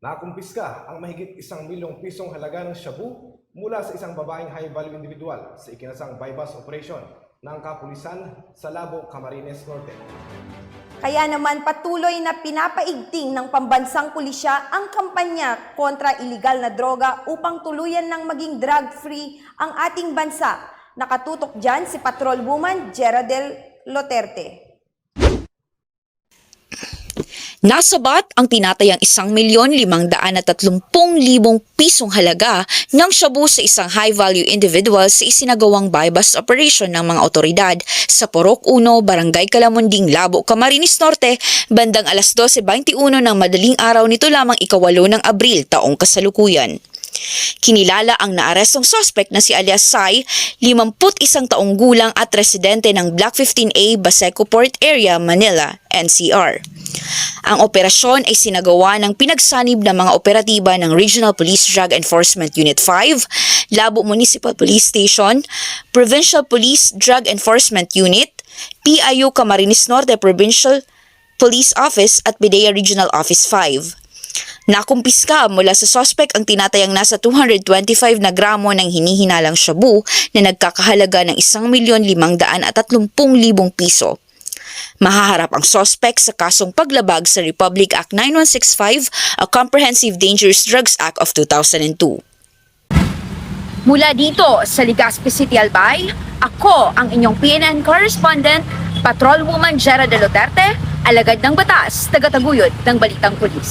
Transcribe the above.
Nakumpiska ang mahigit isang milyong pisong halaga ng shabu mula sa isang babaeng high-value individual sa ikinasang bypass operation ng kapulisan sa Labo, Camarines Norte. Kaya naman patuloy na pinapaigting ng pambansang pulisya ang kampanya kontra iligal na droga upang tuluyan ng maging drug-free ang ating bansa. Nakatutok dyan si Patrolwoman Geraldel Loterte. Nasabat ang tinatayang isang milyon limang daan at tatlumpung libong pisong halaga ng shabu sa isang high-value individual sa isinagawang bypass operation ng mga otoridad sa Porok 1, Barangay Kalamunding, Labo, Camarines Norte, bandang alas 12.21 ng madaling araw nito lamang ikawalo ng Abril taong kasalukuyan. Kinilala ang naarestong suspect na si alias Sai, 51 taong gulang at residente ng Block 15A, Baseco Port Area, Manila, NCR. Ang operasyon ay sinagawa ng pinagsanib ng mga operatiba ng Regional Police Drug Enforcement Unit 5, Labo Municipal Police Station, Provincial Police Drug Enforcement Unit, PIU Camarines Norte Provincial Police Office at PIDEA Regional Office 5. Nakumpiska mula sa suspect ang tinatayang nasa 225 na gramo ng hinihinalang shabu na nagkakahalaga ng 1,530,000 piso. Mahaharap ang suspect sa kasong paglabag sa Republic Act 9165, a Comprehensive Dangerous Drugs Act of 2002. Mula dito sa Legazpi City, Albay, ako ang inyong PNN correspondent, Patrolwoman Jera de Luterte, alagad ng batas, tagataguyod ng Balitang Pulis.